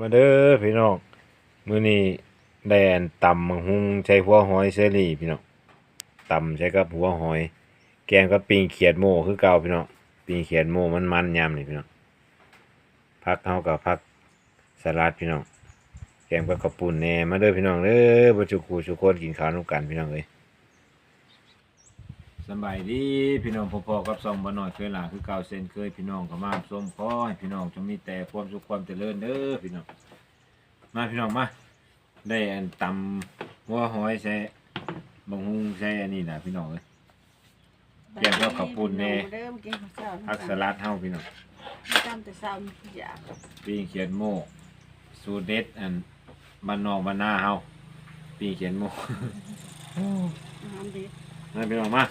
มาเด้อพี่น้องมื้อนี้ได้อันตำมังหุงใช้หัวหอยเชอรี่พี่น้องตำใช้กับหัวหอย แกงกับปิงเขียดโม่คือเก่าพี่น้องปิงเขียดโม่มันมันยำนี่พี่น้องผักเฮากับผักสลัดพี่น้องแกงกับกระปุ่นแหน่มาเด้อพี่น้องเด้อบ่จุกูทุกคนกินข้าวนำกันพี่น้องเอ้ย สำบายดีพี่น้องพ่อๆกับซองบ่น้อยเคยหลาคือเก่าเส้นเคยพี่น้องก็มาส้มขอให้พี่น้องจงมีแต่ความสุขความเจริญเด้อพี่น้องมาพี่น้องมาได้อันตำหัวหอยใส่บังฮุงใส่อันนี้นะพี่น้องเอ้ยแกงข้าวกับปุ่นแน่เริ่มกินข้าวเช้าผักสลัดเฮาพี่น้องตามแต่เช้ามีทุกอย่างปิ้งเขียนโม่สูตรเด็ดอันบ้านนอกบ้านนาเฮาปิ้งเขียนโม่อาหารดีนั่นพี่น้องมา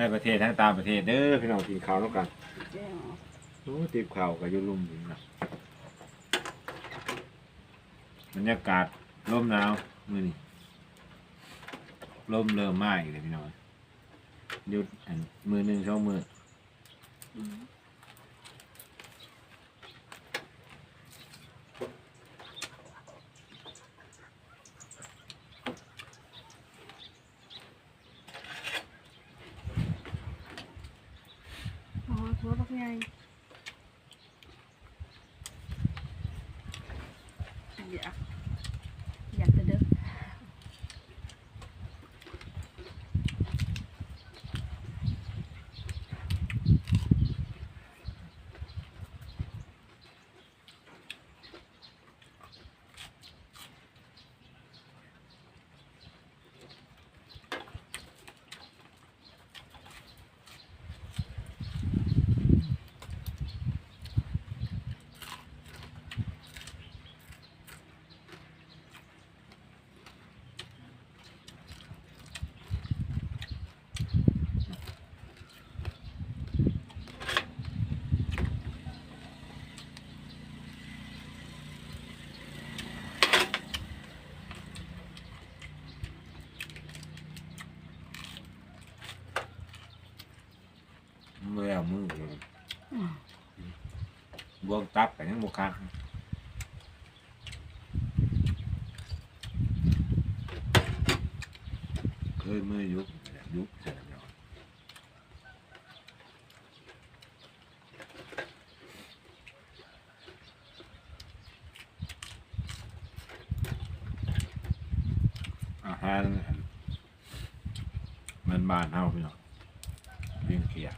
ในประเทศทั้งต่างประเทศเด้อพี่น้องกินข้าวแล้วกันแจ้งออกโอ้ติบข้าวก็อยู่ลุ่มอยู่นะบรรยากาศลมหนาวมือนี้ลมเริ่มมาอีกเลยพี่น้องหยุดอันมือหนึ่งสองมือทัวบักไง อยากอยากจะเด้อ เมื่อเอามือเลยบ วงตับกันยังบวคักเคยมือยุบยุบเสร็จแล้วอาหารมันบานเฮาพี่น้องปิ้งเขีย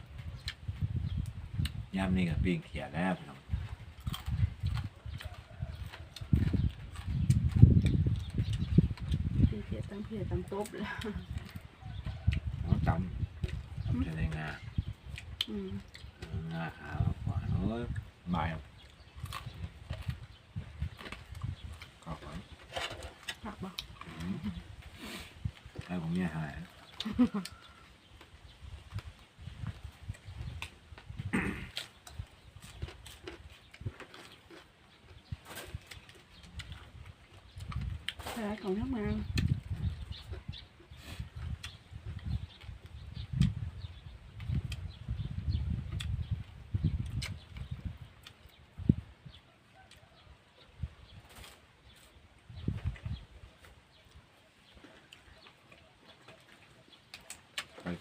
ยามนี้ก็ปิ้งเขียแล้วพี่น้อง ตีเพีย ตั้งเพียตั้งโต๊ะแล้วน้องจำจำจะได้งาอืม งาขาวกว่าเอ้ยบายก็ขอ ผักบ่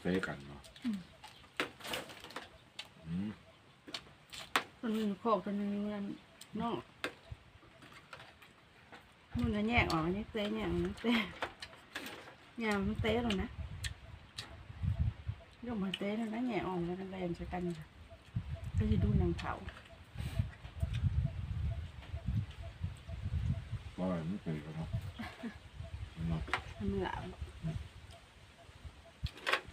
ให้ผมเนี่ยหายสลัดของทั้งมาไปเฟ้กันเนาะอืมตัวนึงโคกตัวนึงเงินนอกมันจะแยกออกนี่เต้แยกออกนี่เต้ยามมันเต้แล้วนะยกมาเต้แล้วนะแยกออกแล้วกันแรงใช้กันค่ะก็จะดูหนังเผาว่าอะไรไม่เคยกันเนาะเนาะ ทำเหลา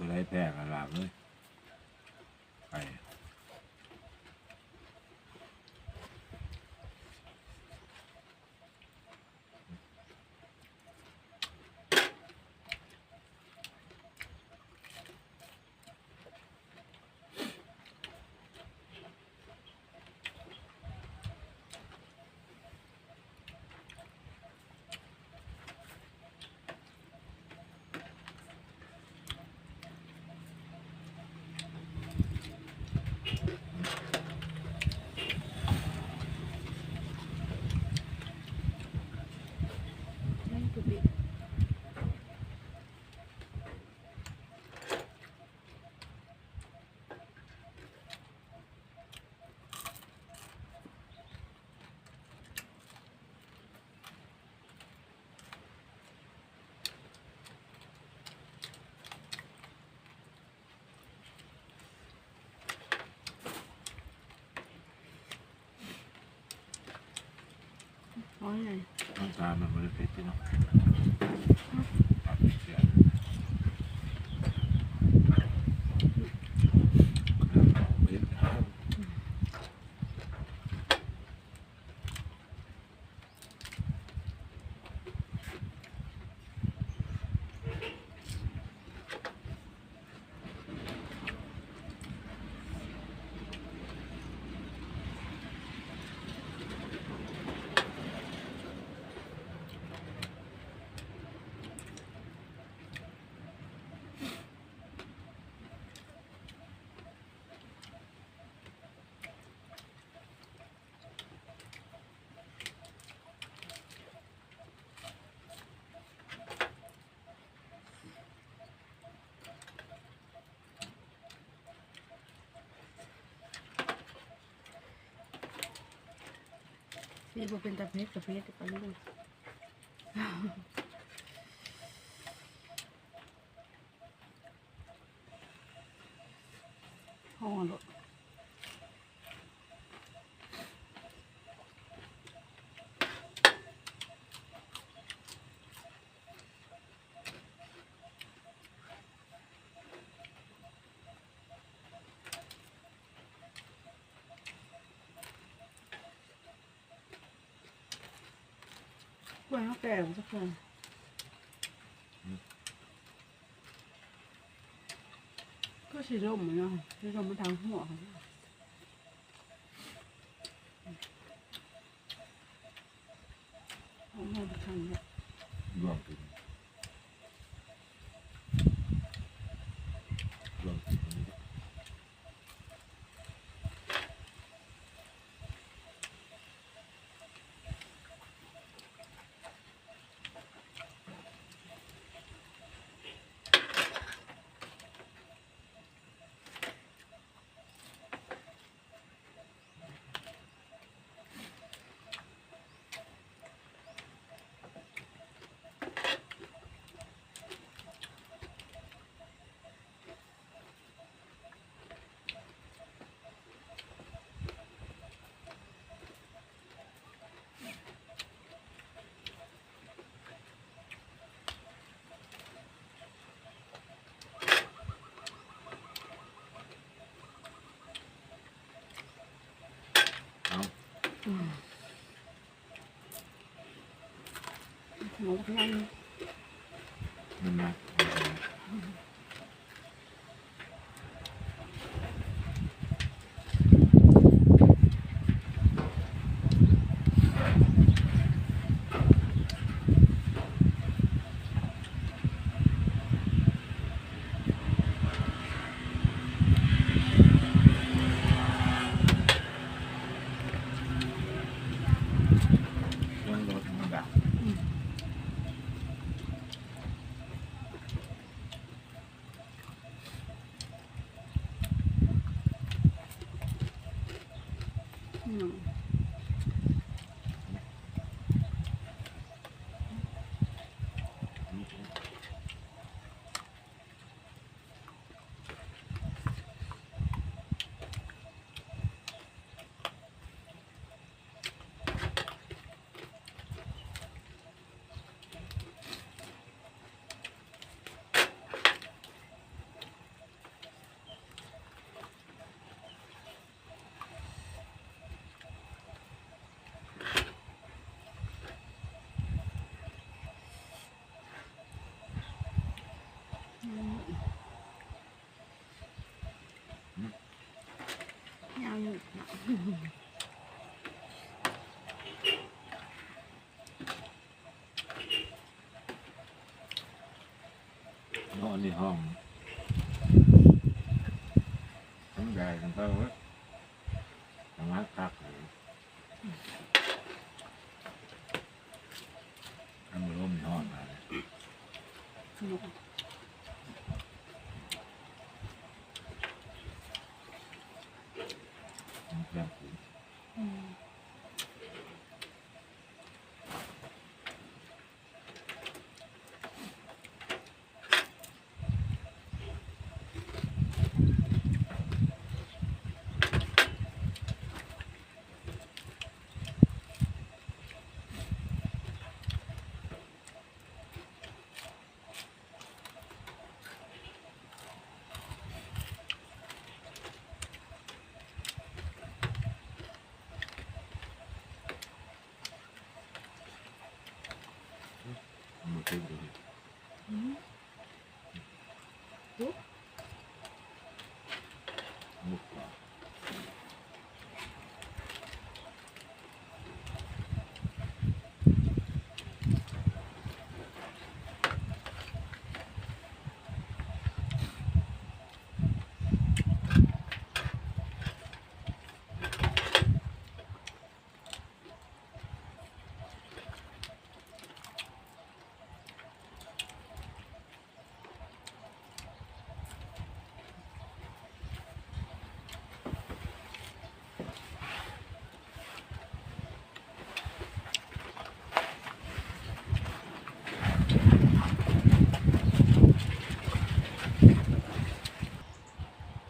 ตัวไรแพ้กันหลาบเลยไป อ๋อไงน้ำตาลมันไม่ได้เผ็ดพี่น้องครับเสียเผ็ด พี่บ่เป็นตาเพชรกับเพชรกับลู กล้วยเขาแก่สักคนก็สีร่มเนาะสีร่มมาทางหัวเขาเอาหัวไปทางเนี่ย รวมกันรวมถึงตรงนี้ เอา หมูนั่น มันมาเรื่องรถมันดับ อืม ยัง นอนในห้องทั้งใหญ่ทั้งเท่าเว้ยทั้งรักคักเลยทำร่มนอนมาเลย สนุก มันแค่ปุ๋ย อืม มันขึ้นอยู่ อืม มุกว่า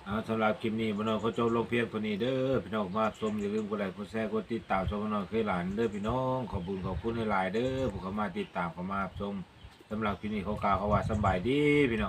เอาสำ หรับคลิปนี้พี่น้องเขาจบลงเพียงตัวนี้เด้อพี่น้องมาชมอย่าลืมกดไลค์กดแชร์กดติดตามชมพี่น้องเคยหลานเด้อพี่น้องขอบคุณขอบคุณใหลายเด้อผู้เข้ามาติดตามเข้ามาชมสำหรับคลิปนี้เขากล่าวเขาว่าสบายดีพี่น้อง